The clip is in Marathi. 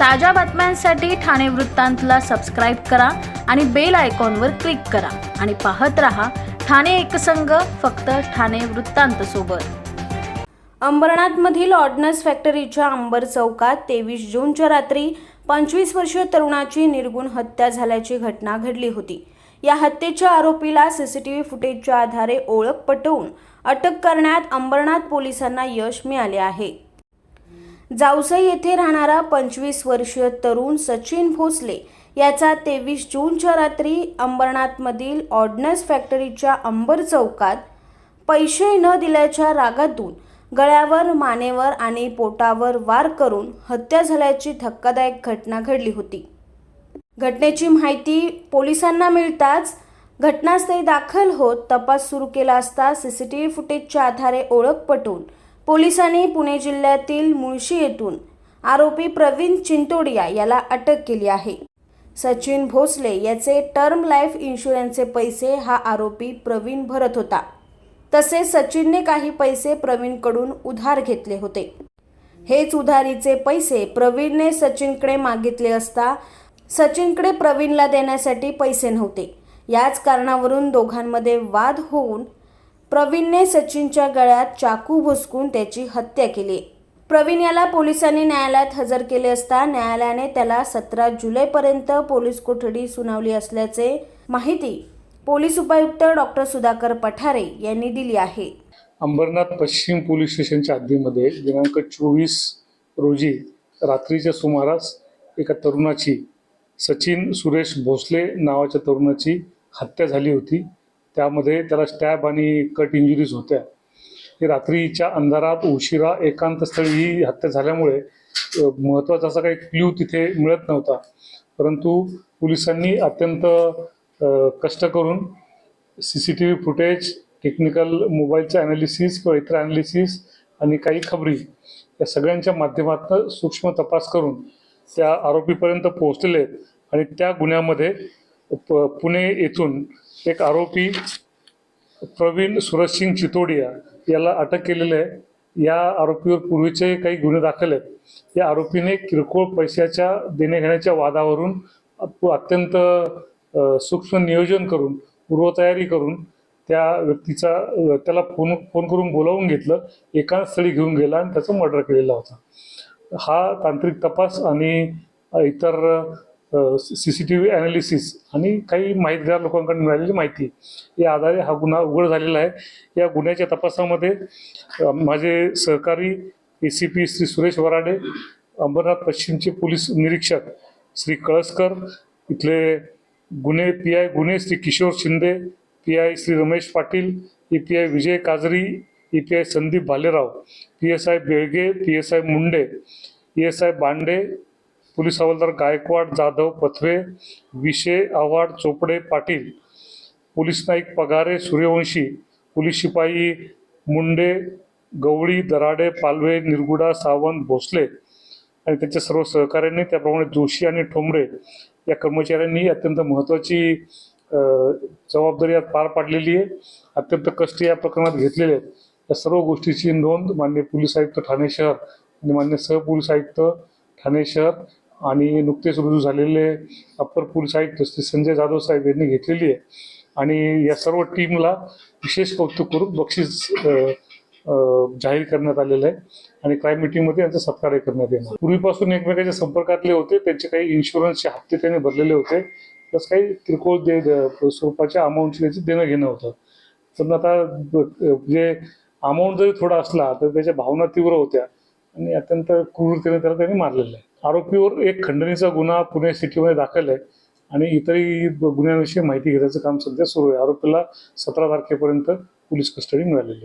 ताज्या बातम्यांसाठी ठाणे वृत्तांतला सबस्क्राईब करा आणि बेल आयकॉनवर क्लिक करा. आणि पाहत रहा ठाणे एकसंघ फक्त ठाणे वृत्तांत सोबत. अंबरनाथमधील ऑर्डनन्स फॅक्टरीच्या अंबर चौकात तेवीस जूनच्या रात्री पंचवीस वर्षीय तरुणाची निर्गुण हत्या झाल्याची घटना घडली होती. या हत्येच्या आरोपीला सीसीटीव्ही फुटेजच्या आधारे ओळख पटवून अटक करण्यात अंबरनाथ पोलिसांना यश मिळाले आहे. जावसई येथे राहणारा पंचवीस वर्षीय तरुण सचिन भोसले याचा तेवीस जूनच्या रात्री अंबरनाथमधील ऑर्डनन्स फॅक्टरीच्या अंबर चौकात पैसे न दिल्याच्या रागातून गळ्यावर मानेवर आणि पोटावर वार करून हत्या झाल्याची धक्कादायक घटना घडली होती. घटनेची माहिती पोलिसांना मिळताच घटनास्थळी दाखल होत तपास सुरू केला असता सीसीटीव्ही फुटेजच्या आधारे ओळख पटवून पोलिसांनी पुणे जिल्ह्यातील मुळशी येथून आरोपी प्रवीण चिंतोडिया याला अटक केली आहे. सचिन भोसले याचे टर्म लाईफ इन्शुरन्सचे पैसे हा आरोपी प्रवीण भरत होता. तसेच सचिनने काही पैसे प्रवीणकडून उधार घेतले होते. हेच उधारीचे पैसे प्रवीणने सचिनकडे मागितले असता सचिनकडे प्रवीणला देण्यासाठी पैसे नव्हते. याच कारणावरून दोघांमध्ये वाद होऊन प्रवीणने सचिनच्या गळ्यात चाकू भुसकून त्याची हत्या केली. प्रवीण याला पोलिसांनी न्यायालयात हजर केले असता न्यायालयाने त्याला सतरा जुलैपर्यंत पोलीस कोठडी सुनावली असल्याचे माहिती पोलीस उपायुक्त डॉक्टर सुधाकर पठारे यांनी दिली आहे. अंबरनाथ पश्चिम पोलीस स्टेशनच्या हद्दीमध्ये दिनांक चोवीस रोजी रात्रीच्या सुमारास एका तरुणाची सचिन सुरेश भोसले नावाच्या तरुणाची हत्या झाली होती. त्यामध्ये त्याला स्टॅब आणि कट इंजुरीज होत्या. रात्रीच्या अंधारात उशिरा एकांतस्थळी ही हत्या झाल्यामुळे महत्त्वाचा असा काही क्ल्यू तिथे मिळत नव्हता. परंतु पोलिसांनी अत्यंत कष्ट करून C C T V footage technical मोबाईलचं ॲनालिसिस किंवा इतर ॲनालिसिस आणि काही खबरी या सगळ्यांच्या माध्यमातून सूक्ष्म तपास करून त्या आरोपीपर्यंत पोहोचलेले आहेत. आणि त्या गुन्ह्यामध्ये प पुणे येथून एक आरोपी प्रवीण सुरजसिंग चितोडिया याला अटक केलेलं आहे. या आरोपीवर पूर्वीचे काही गुन्हे दाखल आहेत. या आरोपीने किरकोळ पैशाच्या देण्याघेण्याच्या वादावरून अत्यंत सूक्ष्म नियोजन करून पूर्वतयारी करून त्या व्यक्तीचा त्याला फोन फोन करून बोलावून घेतलं. एकाच स्थळी घेऊन गेला आणि त्याचा मर्डर केलेला होता. हा तांत्रिक तपास आणि इतर C C T V analysis आणि काही माहितगार लोकांकडून मिळालेली माहिती या आधारे हा गुन्हा उघड झालेला आहे. या गुन्ह्याच्या तपासामध्ये माझे सहकारी A C P Shri Suresh Varade Ambarnath पश्चिमचे police निरीक्षक श्री कळसकर इथले गुन्हे पी आय गुन्हे Shri Kishor Shinde P I Shri Ramesh Patil A P I Vijay Kajari A P I Sandeep Bhalerao P S I Belge P S I Munde A S I Bande police हवालदार गायकवाड जाधव पथवे विशे आव्हाड चोपडे पाटील पोलीस नाईक पगारे सूर्यवंशी पोलीस शिपाई मुंडे गवळी दराडे पालवे निरगुडा सावंत भोसले आणि त्यांच्या सर्व सहकाऱ्यांनी त्याप्रमाणे जोशी आणि ठोंबरे या कर्मचाऱ्यांनी अत्यंत महत्त्वाची जबाबदारी यात पार पाडलेली आहे. अत्यंत कष्ट या प्रकरणात घेतलेले आहेत. या सर्व गोष्टीची नोंद मान्य पोलीस आयुक्त ठाणे शहर आणि मान्य सहपोलीस आयुक्त ठाणे शहर आणि नुकतेच रुजू झालेले अप्पर पोलीस आयुक्त श्री संजय जाधव साहेब यांनी घेतलेली आहे. आणि या सर्व टीमला विशेष कौतुक करून बक्षीस जाहीर करण्यात आलेलं आहे. आणि क्राईम मिटिंगमध्ये यांचा सत्कारही करण्यात येणार पूर्वीपासून एकमेकांच्या संपर्कातले होते त्यांचे काही इन्शुरन्सचे हप्ते त्यांनी भरलेले होते. प्लस काही किरकोळ दे स्वरूपाच्या अमाऊंटची त्याची देणं घेणं होतं. पण आता जे अमाऊंट जरी थोडा असला तर त्याच्या भावना तीव्र होत्या. आणि अत्यंत क्रूरतेने त्याला त्यांनी मारलेलं आहे. आरोपीवर एक खंडणीचा गुन्हा पुणे सिटीमध्ये दाखल आहे आणि इतरही गुन्ह्यांविषयी माहिती घेण्याचं काम सध्या सुरू आहे. आरोपीला सतरा तारखेपर्यंत पोलीस कस्टडी मिळालेली आहे.